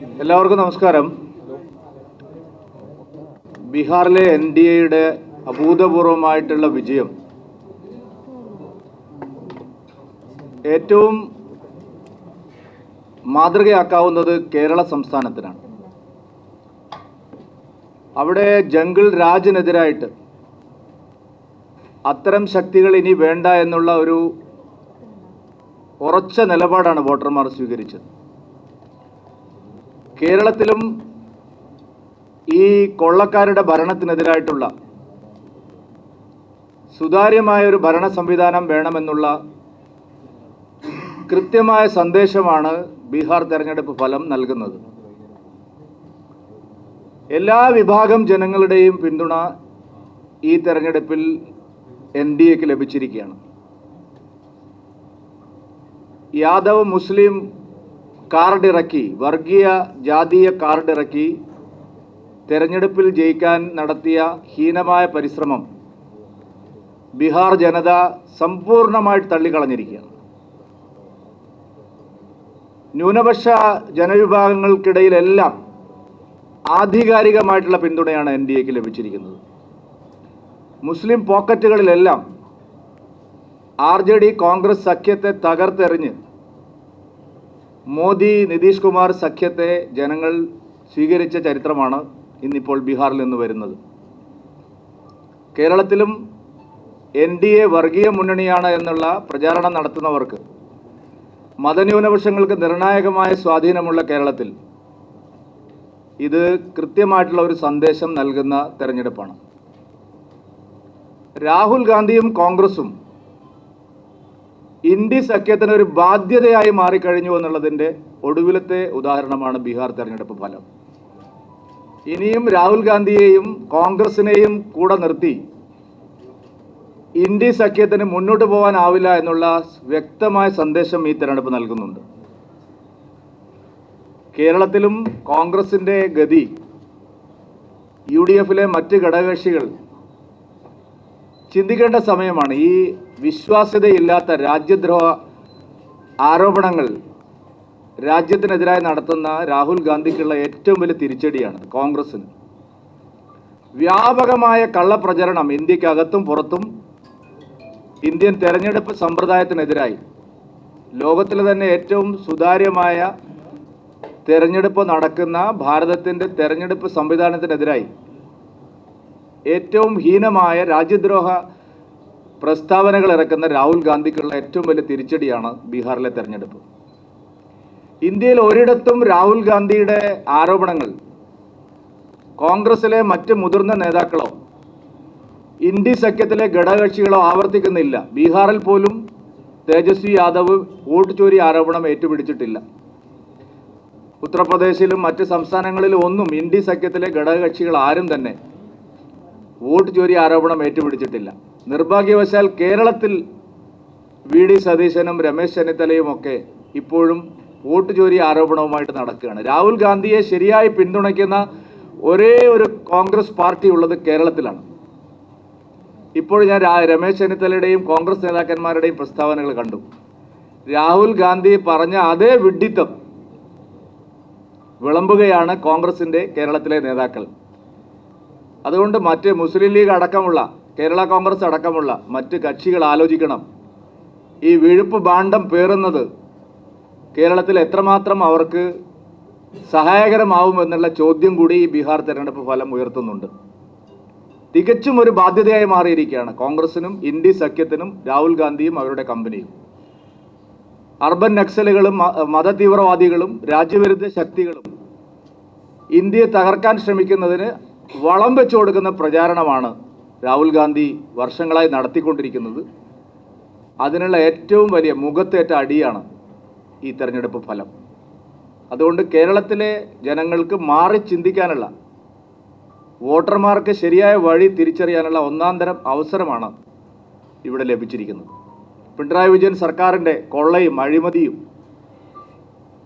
എല്ലാവർക്കും നമസ്കാരം. ബീഹാറിലെ എൻ ഡി എയുടെ അഭൂതപൂർവമായിട്ടുള്ള വിജയം. ഏറ്റവും മാതൃകയാക്കാവുന്നത് കേരള സംസ്ഥാനത്തിനാണ്. അവിടെ ജംഗിൾ രാജിനെതിരായിട്ട് അത്തരം ശക്തികൾ ഇനി വേണ്ട എന്നുള്ള ഒരു ഉറച്ച നിലപാടാണ് വോട്ടർമാർ സ്വീകരിച്ചത്. കേരളത്തിലും ഈ കൊള്ളക്കാരുടെ ഭരണത്തിനെതിരായിട്ടുള്ള സുതാര്യമായ ഒരു ഭരണ സംവിധാനം വേണമെന്നുള്ള കൃത്യമായ സന്ദേശമാണ് ബീഹാർ തെരഞ്ഞെടുപ്പ് ഫലം നൽകുന്നത്. എല്ലാ വിഭാഗം ജനങ്ങളുടെയും പിന്തുണ ഈ തെരഞ്ഞെടുപ്പിൽ എൻ ഡി എക്ക് ലഭിച്ചിരിക്കുകയാണ്. യാദവ് മുസ്ലിം കാർഡ് ഇറക്കി വർഗീയ ജാതീയ കാർഡ് ഇറക്കി തെരഞ്ഞെടുപ്പിൽ ജയിക്കാൻ നടത്തിയ ഹീനമായ പരിശ്രമം ബീഹാർ ജനത സമ്പൂർണമായിട്ട് തള്ളിക്കളഞ്ഞിരിക്കുകയാണ്. ന്യൂനപക്ഷ ജനവിഭാഗങ്ങൾക്കിടയിലെല്ലാം ആധികാരികമായിട്ടുള്ള പിന്തുണയാണ് എൻ ഡി എക്ക് ലഭിച്ചിരിക്കുന്നത്. മുസ്ലിം പോക്കറ്റുകളിലെല്ലാം ആർ ജെ ഡി കോൺഗ്രസ് സഖ്യത്തെ തകർത്തെറിഞ്ഞ് മോദി നിതീഷ് കുമാർ സഖ്യത്തെ ജനങ്ങൾ സ്വീകരിച്ച ചരിത്രമാണ് ഇന്നിപ്പോൾ ബീഹാറിൽ നിന്ന് വരുന്നത്. കേരളത്തിലും എൻ ഡി എ വർഗീയ മുന്നണിയാണ് എന്നുള്ള പ്രചാരണം നടത്തുന്നവർക്ക് മതന്യൂനപക്ഷങ്ങൾക്ക് നിർണായകമായ സ്വാധീനമുള്ള കേരളത്തിൽ ഇത് കൃത്യമായിട്ടുള്ള ഒരു സന്ദേശം നൽകുന്ന തെരഞ്ഞെടുപ്പാണ്. രാഹുൽ ഗാന്ധിയും കോൺഗ്രസും ഇന്ത്യ സഖ്യത്തിന് ഒരു ബാധ്യതയായി മാറിക്കഴിഞ്ഞു എന്നുള്ളതിന്റെ ഒടുവിലത്തെ ഉദാഹരണമാണ് ബീഹാർ തെരഞ്ഞെടുപ്പ് ഫലം. ഇനിയും രാഹുൽ ഗാന്ധിയെയും കോൺഗ്രസിനെയും കൂടെ നിർത്തി ഇന്ത്യ സഖ്യത്തിന് മുന്നോട്ട് പോകാനാവില്ല എന്നുള്ള വ്യക്തമായ സന്ദേശം ഈ തെരഞ്ഞെടുപ്പ് നൽകുന്നുണ്ട്. കേരളത്തിലും കോൺഗ്രസിന്റെ ഗതി യു ഡി എഫിലെ മറ്റ് ഘടകകക്ഷികൾ ചിന്തിക്കേണ്ട സമയമാണ്. ഈ വിശ്വാസ്യതയില്ലാത്ത രാജ്യദ്രോഹ ആരോപണങ്ങൾ രാജ്യത്തിനെതിരായി നടത്തുന്ന രാഹുൽ ഗാന്ധിക്കുള്ള ഏറ്റവും വലിയ തിരിച്ചടിയാണ് കോൺഗ്രസിന് വ്യാപകമായ കള്ളപ്രചരണം ഇന്ത്യക്കകത്തും പുറത്തും ഇന്ത്യൻ തെരഞ്ഞെടുപ്പ് സമ്പ്രദായത്തിനെതിരായി. ലോകത്തിലെ തന്നെ ഏറ്റവും സുതാര്യമായ തെരഞ്ഞെടുപ്പ് നടക്കുന്ന ഭാരതത്തിന്റെ തെരഞ്ഞെടുപ്പ് സംവിധാനത്തിനെതിരായി ഏറ്റവും ഹീനമായ രാജ്യദ്രോഹ പ്രസ്താവനകൾ ഇറക്കുന്ന രാഹുൽ ഗാന്ധിക്കുള്ള ഏറ്റവും വലിയ തിരിച്ചടിയാണ് ബീഹാറിലെ തെരഞ്ഞെടുപ്പ്. ഇന്ത്യയിൽ ഒരിടത്തും രാഹുൽ ഗാന്ധിയുടെ ആരോപണങ്ങൾ കോൺഗ്രസിലെ മറ്റ് മുതിർന്ന നേതാക്കളോ ഇന്ത്യ സഖ്യത്തിലെ ഘടകകക്ഷികളോ ആവർത്തിക്കുന്നില്ല. ബീഹാറിൽ പോലും തേജസ്വി യാദവ് വോട്ട് ചോരി ആരോപണം ഏറ്റുപിടിച്ചിട്ടില്ല. ഉത്തർപ്രദേശിലും മറ്റ് സംസ്ഥാനങ്ങളിലും ഒന്നും ഇന്ത്യ സഖ്യത്തിലെ ഘടകകക്ഷികൾ ആരും തന്നെ വോട്ട് ചോരി ആരോപണം ഏറ്റുപിടിച്ചിട്ടില്ല. നിർഭാഗ്യവശാൽ കേരളത്തിൽ വി ഡി സതീശനും രമേശ് ചെന്നിത്തലയും ഒക്കെ ഇപ്പോഴും വോട്ട് ചോരി ആരോപണവുമായിട്ട് നടക്കുകയാണ്. രാഹുൽ ഗാന്ധിയെ ശരിയായി പിന്തുണയ്ക്കുന്ന ഒരേ ഒരു കോൺഗ്രസ് പാർട്ടി ഉള്ളത് കേരളത്തിലാണ്. ഇപ്പോൾ ഞാൻ രമേശ് ചെന്നിത്തലയുടെയും കോൺഗ്രസ് നേതാക്കന്മാരുടെയും പ്രസ്താവനകൾ കണ്ടു. രാഹുൽ ഗാന്ധി പറഞ്ഞ അതേ വിഡ്ഢിത്തം വിളമ്പുകയാണ് കോൺഗ്രസിന്റെ കേരളത്തിലെ നേതാക്കൾ. അതുകൊണ്ട് മറ്റ് മുസ്ലിം ലീഗ് അടക്കമുള്ള കേരള കോൺഗ്രസ് അടക്കമുള്ള മറ്റ് കക്ഷികൾ ആലോചിക്കണം. ഈ വിഴുപ്പ് ഭാണ്ഡം പേറുന്നത് കേരളത്തിൽ എത്രമാത്രം അവർക്ക് സഹായകരമാവുമെന്നുള്ള ചോദ്യം കൂടി ഈ ബീഹാർ തെരഞ്ഞെടുപ്പ് ഫലം ഉയർത്തുന്നുണ്ട്. തികച്ചും ഒരു ബാധ്യതയായി മാറിയിരിക്കുകയാണ് കോൺഗ്രസിനും ഇന്ത്യ സഖ്യത്തിനും രാഹുൽ ഗാന്ധിയും അവരുടെ കമ്പനിയും. അർബൻ നക്സലുകളും മതതീവ്രവാദികളും രാജ്യവിരുദ്ധ ശക്തികളും ഇന്ത്യയെ തകർക്കാൻ ശ്രമിക്കുന്നതിന് വളം വെച്ചു കൊടുക്കുന്ന പ്രചാരണമാണ് രാഹുൽ ഗാന്ധി വർഷങ്ങളായി നടത്തിക്കൊണ്ടിരിക്കുന്നത്. അതിനുള്ള ഏറ്റവും വലിയ മുഖത്തേറ്റ അടിയാണ് ഈ തെരഞ്ഞെടുപ്പ് ഫലം. അതുകൊണ്ട് കേരളത്തിലെ ജനങ്ങൾക്ക് മാറി ചിന്തിക്കാനുള്ള വോട്ടർമാർക്ക് ശരിയായ വഴി തിരിച്ചറിയാനുള്ള ഒന്നാം തരം അവസരമാണ് ഇവിടെ ലഭിച്ചിരിക്കുന്നത്. പിണറായി വിജയൻ സർക്കാരിന്റെ കൊള്ളയും അഴിമതിയും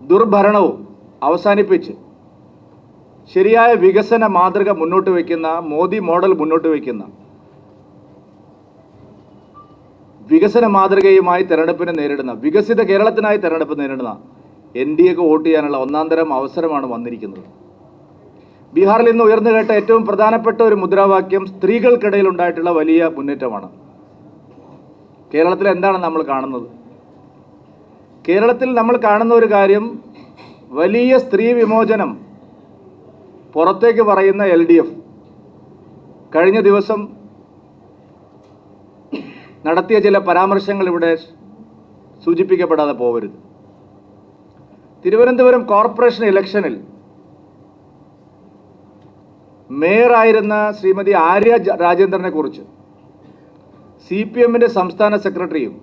ദുർഭരണവും അവസാനിപ്പിച്ച് ശരിയായ വികസന മാതൃക മുന്നോട്ട് വയ്ക്കുന്ന മോദി മോഡൽ മുന്നോട്ട് വയ്ക്കുന്ന വികസന മാതൃകയുമായി തെരഞ്ഞെടുപ്പിനെ നേരിടുന്ന വികസിത കേരളത്തിനായി തെരഞ്ഞെടുപ്പ് നേരിടുന്ന എൻ ഡി എക്ക് വോട്ട് ചെയ്യാനുള്ള ഒന്നാന്തരം അവസരമാണ് വന്നിരിക്കുന്നത്. ബീഹാറിൽ നിന്ന് ഉയർന്നു കേട്ട ഏറ്റവും പ്രധാനപ്പെട്ട ഒരു മുദ്രാവാക്യം സ്ത്രീകൾക്കിടയിൽ ഉണ്ടായിട്ടുള്ള വലിയ മുന്നേറ്റമാണ്. കേരളത്തിൽ എന്താണ് നമ്മൾ കാണുന്നത്? കേരളത്തിൽ നമ്മൾ കാണുന്ന ഒരു കാര്യം വലിയ സ്ത്രീ വിമോചനം പുറത്തേക്ക് പറയുന്ന എൽ ഡി എഫ് കഴിഞ്ഞ ദിവസം നടത്തിയ ചില പരാമർശങ്ങൾ ഇവിടെ സൂചിപ്പിക്കപ്പെടാതെ പോകരുത് തിരുവനന്തപുരം കോർപ്പറേഷൻ ഇലക്ഷനിൽ മേയറായിരുന്ന ശ്രീമതി ആര്യ രാജേന്ദ്രനെ കുറിച്ച് സി പി എമ്മിന്റെ സംസ്ഥാന സെക്രട്ടറിയും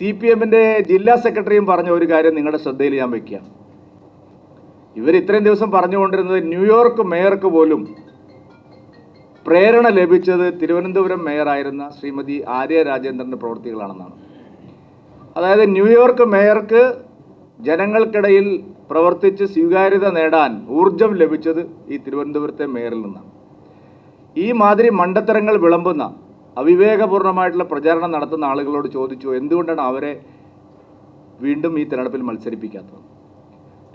സി പി എമ്മിന്റെ ജില്ലാ സെക്രട്ടറിയും പറഞ്ഞ ഒരു കാര്യം നിങ്ങളുടെ ശ്രദ്ധയിൽ ഞാൻ വയ്ക്കുകയാണ്. ഇവർ ഇത്രയും ദിവസം പറഞ്ഞുകൊണ്ടിരുന്നത് ന്യൂയോർക്ക് മേയർക്ക് പോലും പ്രേരണ ലഭിച്ചത് തിരുവനന്തപുരം മേയറായിരുന്ന ശ്രീമതി ആര്യ രാജേന്ദ്രന്റെ പ്രവൃത്തികളാണെന്നാണ്. അതായത് ന്യൂയോർക്ക് മേയർക്ക് ജനങ്ങൾക്കിടയിൽ പ്രവർത്തിച്ച് സ്വീകാര്യത നേടാൻ ഊർജം ലഭിച്ചത് ഈ തിരുവനന്തപുരത്തെ മേയറിൽ നിന്നാണ്. ഈ മാതിരി മണ്ടത്തരങ്ങൾ വിളമ്പുന്ന അവിവേകപൂർണമായിട്ടുള്ള പ്രചാരണം നടത്തുന്ന ആളുകളോട് ചോദിച്ചു എന്തുകൊണ്ടാണ് അവരെ വീണ്ടും ഈ തിരഞ്ഞെടുപ്പിൽ മത്സരിപ്പിക്കാത്തത്?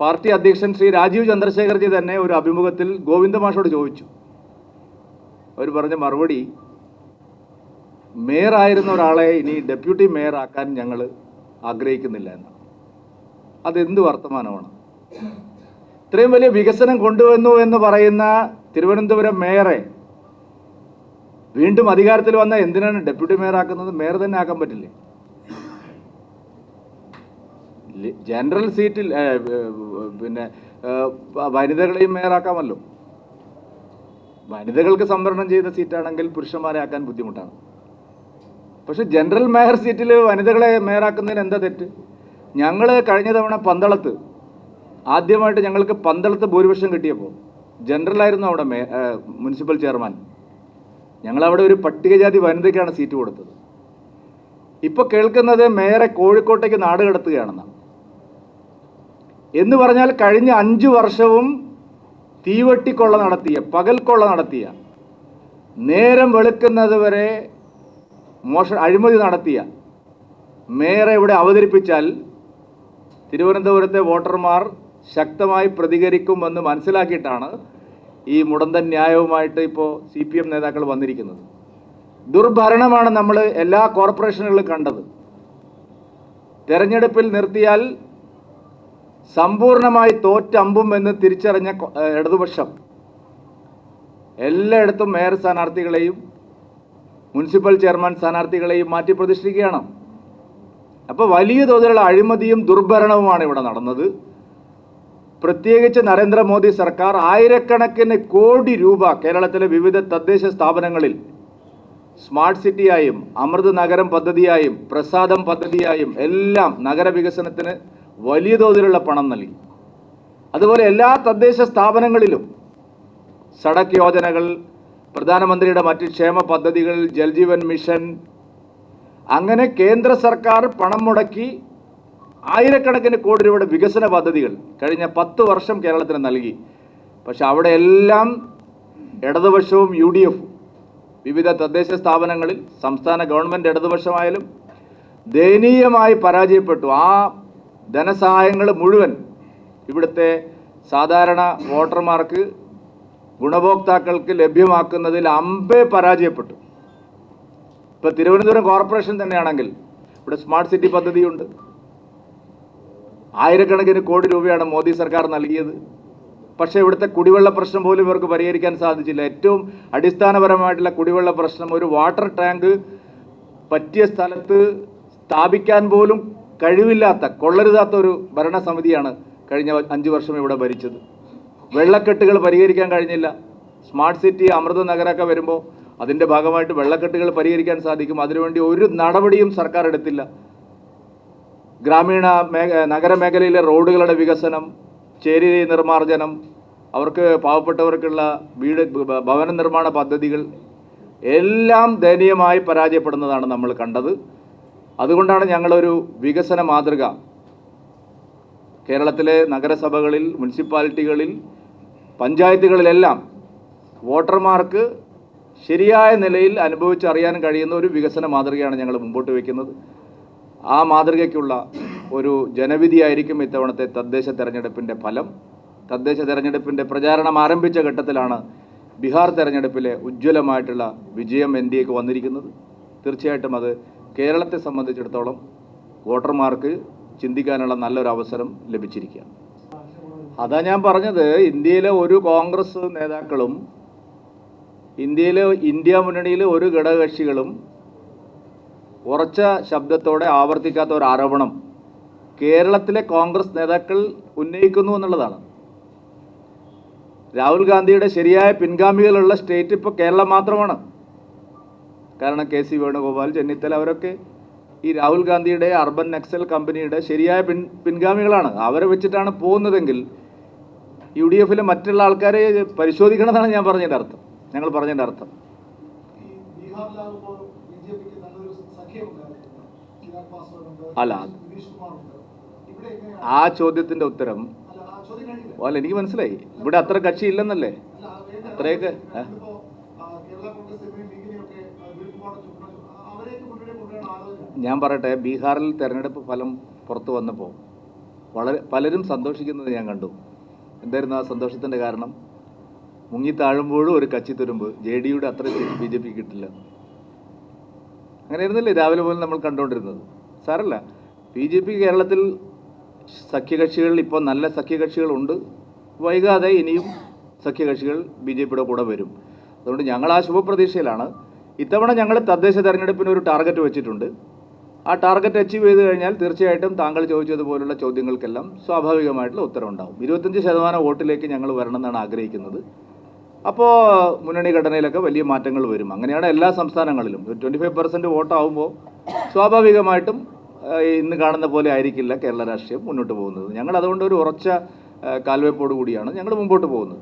പാർട്ടി അധ്യക്ഷൻ ശ്രീ രാജീവ് ചന്ദ്രശേഖർജി തന്നെ ഒരു അഭിമുഖത്തിൽ ഗോവിന്ദ മാഷോട് ചോദിച്ചു. അവർ പറഞ്ഞ മറുപടി മേയറായിരുന്ന ഒരാളെ ഇനി ഡെപ്യൂട്ടി മേയർ ആക്കാൻ ഞങ്ങൾ ആഗ്രഹിക്കുന്നില്ല എന്നാണ്. അതെന്ത് വർത്തമാനമാണ്? ഇത്രയും വലിയ വികസനം കൊണ്ടുവന്നു എന്ന് പറയുന്ന തിരുവനന്തപുരം മേയറെ വീണ്ടും അധികാരത്തിൽ വന്ന എന്തിനാണ് ഡെപ്യൂട്ടി മേയർ ആക്കുന്നത്? മേയർ തന്നെ ആക്കാൻ പറ്റില്ലേ? ജനറൽ സീറ്റിൽ പിന്നെ വനിതകളെയും മേയറാക്കാമല്ലോ. വനിതകൾക്ക് സംവരണം ചെയ്ത സീറ്റാണെങ്കിൽ പുരുഷന്മാരെ ആക്കാൻ ബുദ്ധിമുട്ടാണ്. പക്ഷെ ജനറൽ മേയർ സീറ്റിൽ വനിതകളെ മേയറാക്കുന്നതിന് എന്താ തെറ്റ്? ഞങ്ങൾ കഴിഞ്ഞ തവണ പന്തളത്ത് ആദ്യമായിട്ട് ഞങ്ങൾക്ക് പന്തളത്ത് ഭൂരിപക്ഷം കിട്ടിയപ്പോൾ ജനറലായിരുന്നു അവിടെ മേ മുനിസിപ്പൽ ചെയർമാൻ. ഞങ്ങളവിടെ ഒരു പട്ടികജാതി വനിതയ്ക്കാണ് സീറ്റ് കൊടുത്തത്. ഇപ്പോൾ കേൾക്കുന്നത് മേയറെ കോഴിക്കോട്ടേക്ക് നാട് കടത്തുകയാണെന്നാണ്. എന്ന് പറഞ്ഞാൽ കഴിഞ്ഞ അഞ്ച് വർഷവും തീവട്ടിക്കൊള്ള നടത്തിയ പകൽക്കൊള്ള നടത്തിയ നേരം വെളുക്കുന്നത് വരെ മോഷ അഴിമതി നടത്തിയ മേയറെ ഇവിടെ അവതരിപ്പിച്ചാൽ തിരുവനന്തപുരത്തെ വോട്ടർമാർ ശക്തമായി പ്രതികരിക്കുമെന്ന് മനസ്സിലാക്കിയിട്ടാണ് ഈ മുടന്തൻ ന്യായവുമായിട്ട് ഇപ്പോൾ സി പി എം നേതാക്കൾ വന്നിരിക്കുന്നത്. ദുർഭരണമാണ് നമ്മൾ എല്ലാ കോർപ്പറേഷനുകളിലും കണ്ടത്. തെരഞ്ഞെടുപ്പിൽ നിർത്തിയാൽ സമ്പൂർണമായി തോറ്റമ്പും എന്ന് തിരിച്ചറിഞ്ഞ ഇടതുപക്ഷം എല്ലായിടത്തും മേയർ സ്ഥാനാർത്ഥികളെയും മുനിസിപ്പൽ ചെയർമാൻ സ്ഥാനാർത്ഥികളെയും മാറ്റി പ്രതിഷ്ഠിക്കുകയാണ്. അപ്പോൾ വലിയ തോതിലുള്ള അഴിമതിയും ദുർഭരണവുമാണ് ഇവിടെ നടന്നത്. പ്രത്യേകിച്ച് നരേന്ദ്രമോദി സർക്കാർ ആയിരക്കണക്കിന് കോടി രൂപ കേരളത്തിലെ വിവിധ തദ്ദേശ സ്ഥാപനങ്ങളിൽ സ്മാർട്ട് സിറ്റിയായും അമൃത് നഗരം പദ്ധതിയായും പ്രസാദം പദ്ധതിയായും എല്ലാം നഗരവികസനത്തിന് വലിയ തോതിലുള്ള പണം നൽകി. അതുപോലെ എല്ലാ തദ്ദേശ സ്ഥാപനങ്ങളിലും സടക്ക് യോജനകൾ പ്രധാനമന്ത്രിയുടെ മറ്റ് ക്ഷേമ പദ്ധതികൾ ജൽജീവൻ മിഷൻ അങ്ങനെ കേന്ദ്ര സർക്കാർ പണം മുടക്കി ആയിരക്കണക്കിന് കോടി രൂപയുടെ വികസന പദ്ധതികൾ കഴിഞ്ഞ പത്ത് വർഷം കേരളത്തിന് നൽകി. പക്ഷെ അവിടെ എല്ലാം ഇടതുപക്ഷവും യു ഡി എഫും വിവിധ തദ്ദേശ സ്ഥാപനങ്ങളിൽ സംസ്ഥാന ഗവൺമെന്റ് ഇടതുപക്ഷമായാലും ദയനീയമായി പരാജയപ്പെട്ടു. ആ ധനസഹായങ്ങൾ മുഴുവൻ ഇവിടുത്തെ സാധാരണ വോട്ടർമാർക്ക് ഗുണഭോക്താക്കൾക്ക് ലഭ്യമാക്കുന്നതിൽ അമ്പേ പരാജയപ്പെട്ടു. ഇപ്പോൾ തിരുവനന്തപുരം കോർപ്പറേഷൻ തന്നെയാണെങ്കിൽ ഇവിടെ സ്മാർട്ട് സിറ്റി പദ്ധതിയുണ്ട്. ആയിരക്കണക്കിന് കോടി രൂപയാണ് മോദി സർക്കാർ നൽകിയത്. പക്ഷേ ഇവിടുത്തെ കുടിവെള്ള പ്രശ്നം പോലും ഇവർക്ക് പരിഹരിക്കാൻ സാധിച്ചില്ല. ഏറ്റവും അടിസ്ഥാനപരമായിട്ടുള്ള കുടിവെള്ള പ്രശ്നം ഒരു വാട്ടർ ടാങ്ക് പറ്റിയ സ്ഥലത്ത് സ്ഥാപിക്കാൻ പോലും കഴിവില്ലാത്ത കൊള്ളരുതാത്ത ഒരു ഭരണസമിതിയാണ് കഴിഞ്ഞ അഞ്ച് വർഷം ഇവിടെ ഭരിച്ചത്. വെള്ളക്കെട്ടുകൾ പരിഹരിക്കാൻ കഴിഞ്ഞില്ല. സ്മാർട്ട് സിറ്റി അമൃത നഗരമൊക്കെ വരുമ്പോൾ അതിന്റെ ഭാഗമായിട്ട് വെള്ളക്കെട്ടുകൾ പരിഹരിക്കാൻ സാധിക്കും. അതിനുവേണ്ടി ഒരു നടപടിയും സർക്കാർ എടുത്തില്ല. ഗ്രാമീണ മേഖ നഗരമേഖലയിലെ റോഡുകളുടെ വികസനം ചേരി നിർമ്മാർജനം അവർക്ക് പാവപ്പെട്ടവർക്കുള്ള വീട് ഭവന നിർമ്മാണ പദ്ധതികൾ എല്ലാം ദയനീയമായി പരാജയപ്പെടുന്നതാണ് നമ്മൾ കണ്ടത്. അതുകൊണ്ടാണ് ഞങ്ങളൊരു വികസന മാതൃക. കേരളത്തിലെ നഗരസഭകളിൽ മുനിസിപ്പാലിറ്റികളിൽ പഞ്ചായത്തുകളിലെല്ലാം വോട്ടർമാർക്ക് ശരിയായ നിലയിൽ അനുഭവിച്ചറിയാൻ കഴിയുന്ന ഒരു വികസന മാതൃകയാണ് ഞങ്ങൾ മുമ്പോട്ട് വയ്ക്കുന്നത് ആ മാതൃകയ്ക്കുള്ള ഒരു ജനവിധിയായിരിക്കും ഇത്തവണത്തെ തദ്ദേശ തെരഞ്ഞെടുപ്പിന്റെ ഫലം. തദ്ദേശ തെരഞ്ഞെടുപ്പിന്റെ പ്രചാരണം ആരംഭിച്ച ഘട്ടത്തിലാണ് ബീഹാർ തെരഞ്ഞെടുപ്പിലെ ഉജ്ജ്വലമായിട്ടുള്ള വിജയം എൻ ഡി എക്ക് വന്നിരിക്കുന്നത്. തീർച്ചയായിട്ടും അത് കേരളത്തെ സംബന്ധിച്ചിടത്തോളം വോട്ടർമാർക്ക് ചിന്തിക്കാനുള്ള നല്ലൊരു അവസരം ലഭിച്ചിരിക്കുകയാണ്. അതാ ഞാൻ പറഞ്ഞത് ഇന്ത്യയിലെ ഒരു കോൺഗ്രസ് നേതാക്കളും ഇന്ത്യയിലെ ഇന്ത്യ മുന്നണിയിലെ ഒരു ഘടകകക്ഷികളും ഉറച്ച ശബ്ദത്തോടെ ആവർത്തിക്കാത്ത ഒരു ആരോപണം കേരളത്തിലെ കോൺഗ്രസ് നേതാക്കൾ ഉന്നയിക്കുന്നു എന്നുള്ളതാണ്. രാഹുൽ ഗാന്ധിയുടെ ശരിയായ പിൻഗാമികളുള്ള സ്റ്റേറ്റ് ഇപ്പോൾ കേരളം മാത്രമാണ്. കാരണം കെ സി വേണുഗോപാൽ ചെന്നിത്തല അവരൊക്കെ ഈ രാഹുൽ ഗാന്ധിയുടെ അർബൻ നക്സൽ കമ്പനിയുടെ ശരിയായ പിൻ പിൻഗാമികളാണ് അവരെ വെച്ചിട്ടാണ് പോകുന്നതെങ്കിൽ യു ഡി എഫിലെ മറ്റുള്ള ആൾക്കാരെ പരിശോധിക്കണമെന്നാണ് ഞാൻ പറഞ്ഞതിന്റെ അർത്ഥം ഞങ്ങൾ പറഞ്ഞതിന്റെ അർത്ഥം അല്ല. ആ ചോദ്യത്തിന്റെ ഉത്തരം അല്ല എനിക്ക് മനസ്സിലായി ഇവിടെ അത്ര കക്ഷി ഇല്ലെന്നല്ലേ. അത്രയൊക്കെ, ഞാൻ പറയട്ടെ ബീഹാറിൽ തെരഞ്ഞെടുപ്പ് ഫലം പുറത്തു വന്നപ്പോൾ വളരെ പലരും സന്തോഷിക്കുന്നത് ഞാൻ കണ്ടു. എന്തായിരുന്നു ആ സന്തോഷത്തിന്റെ കാരണം? മുങ്ങി താഴുമ്പോഴും ഒരു കച്ചിത്തുരുമ്പ് ജെ ഡിയുടെ അത്ര സീറ്റ് ബി ജെ പി കിട്ടില്ല. അങ്ങനെയായിരുന്നില്ലേ രാവിലെ പോലും നമ്മൾ കണ്ടുകൊണ്ടിരുന്നത്? സാരല്ല. ബി ജെ പി കേരളത്തിൽ സഖ്യകക്ഷികൾ ഇപ്പോൾ നല്ല സഖ്യകക്ഷികളുണ്ട്. വൈകാതെ ഇനിയും സഖ്യകക്ഷികൾ ബി ജെ പിയുടെ കൂടെ വരും. അതുകൊണ്ട് ഞങ്ങൾ ആ ശുഭപ്രതീക്ഷയിലാണ്. ഇത്തവണ ഞങ്ങൾ തദ്ദേശ തെരഞ്ഞെടുപ്പിന് ഒരു ടാർഗറ്റ് വെച്ചിട്ടുണ്ട്. ആ ടാർഗറ്റ് അച്ചീവ് ചെയ്ത് കഴിഞ്ഞാൽ തീർച്ചയായിട്ടും താങ്കൾ ചോദിച്ചതുപോലുള്ള ചോദ്യങ്ങൾക്കെല്ലാം സ്വാഭാവികമായിട്ടുള്ള ഉത്തരവുണ്ടാവും. ഇരുപത്തഞ്ച് ശതമാനം വോട്ടിലേക്ക് ഞങ്ങൾ വരണമെന്നാണ് ആഗ്രഹിക്കുന്നത്. അപ്പോൾ മുന്നണി ഘടനയിലൊക്കെ വലിയ മാറ്റങ്ങൾ വരും. അങ്ങനെയാണ് എല്ലാ സംസ്ഥാനങ്ങളിലും. ഒരു ട്വന്റി ഫൈവ് പെർസെന്റ് വോട്ടാവുമ്പോൾ സ്വാഭാവികമായിട്ടും ഇന്ന് കാണുന്ന പോലെ ആയിരിക്കില്ല കേരള രാഷ്ട്രീയം മുന്നോട്ട് പോകുന്നത്. ഞങ്ങൾ അതുകൊണ്ട് ഒരു ഉറച്ച കാൽവെപ്പോടു കൂടിയാണ് ഞങ്ങൾ മുമ്പോട്ട് പോകുന്നത്.